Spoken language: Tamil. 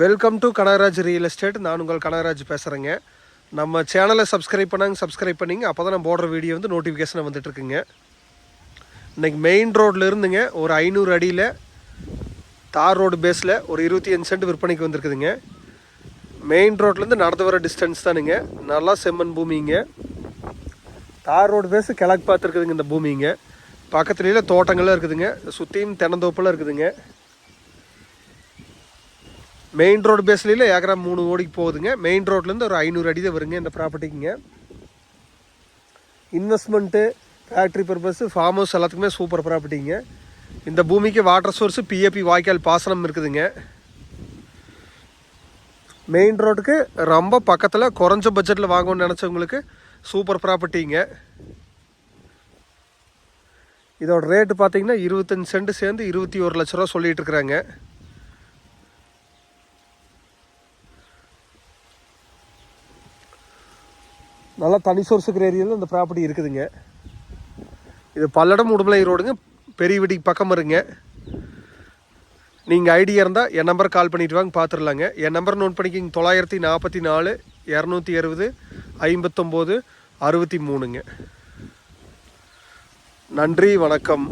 Welcome to Kanagaraj real estate நான் உங்கள் கனகராஜ் பேசுகிறேங்க நம்ம சேனலை சப்ஸ்கிரைப் பண்ணாங்க சப்ஸ்கிரைப் பண்ணிங்க. அப்போ தான் நம்ம போடுற வீடியோ வந்து நோட்டிஃபிகேஷன் வந்துட்டுருக்குங்க இன்றைக்கி மெயின் ரோட்டில் இருந்துங்க. ஒரு ஐநூறு அடியில் தார் ரோடு பேஸில் ஒரு இருபத்தி அஞ்சு சென்ட் விற்பனைக்கு வந்திருக்குதுங்க. மெயின் ரோட்லேருந்து நடந்து வர டிஸ்டன்ஸ் தானுங்க. நல்லா செம்மண் பூமிங்க. தார் ரோடு பேஸு கிழக்கு பார்த்துருக்குதுங்க இந்த பூமிங்க. பக்கத்துலேயே தோட்டங்கள்லாம் இருக்குதுங்க. சுற்றியும் தென்னந்தோப்பெல்லாம் இருக்குதுங்க. மெயின் ரோடு பேஸ்ல ஏக்கரா மூணு கோடிக்கு போகுதுங்க. மெயின் ரோட்லேருந்து ஒரு ஐநூறு அடி தான் வருங்க இந்த ப்ராப்பர்ட்டிக்குங்க investment factory purpose farm house எல்லாத்துக்குமே சூப்பர் ப்ராப்பர்ட்டிங்க இந்த பூமிக்கு வாட்டர் சோர்ஸு பிஏபி வாய்க்கால் பாசனம் இருக்குதுங்க. மெயின் ரோட்டுக்கு ரொம்ப பக்கத்தில் குறைஞ்ச பட்ஜெட்டில் வாங்கணும்னு நினச்சவங்களுக்கு சூப்பர் ப்ராப்பர்ட்டிங்க இதோட ரேட்டு பார்த்தீங்கன்னா இருபத்தஞ்சு சென்ட் சேர்ந்து இருபத்தி ஒரு லட்ச ரூபா சொல்லிகிட்டு இருக்கிறாங்க. நல்லா தனி சோர்ஸ் இருக்கிற ஏரியாவில் இந்த ப்ராப்பர்ட்டி இருக்குதுங்க. இது பல்லடம் உடுமலை ரோடுங்க. பெரிய வீட்டுக்கு பக்கம் இருங்க நீங்கள் ஐடியா இருந்தால் என் நம்பர் கால் பண்ணிட்டு வாங்க பார்த்துடலாங்க என் நம்பர் நோட் பண்ணிக்கிங்க. தொள்ளாயிரத்தி நாற்பத்தி நாலு இரநூத்தி அறுபது ஐம்பத்தொம்போது அறுபத்தி மூணுங்க. நன்றி வணக்கம்.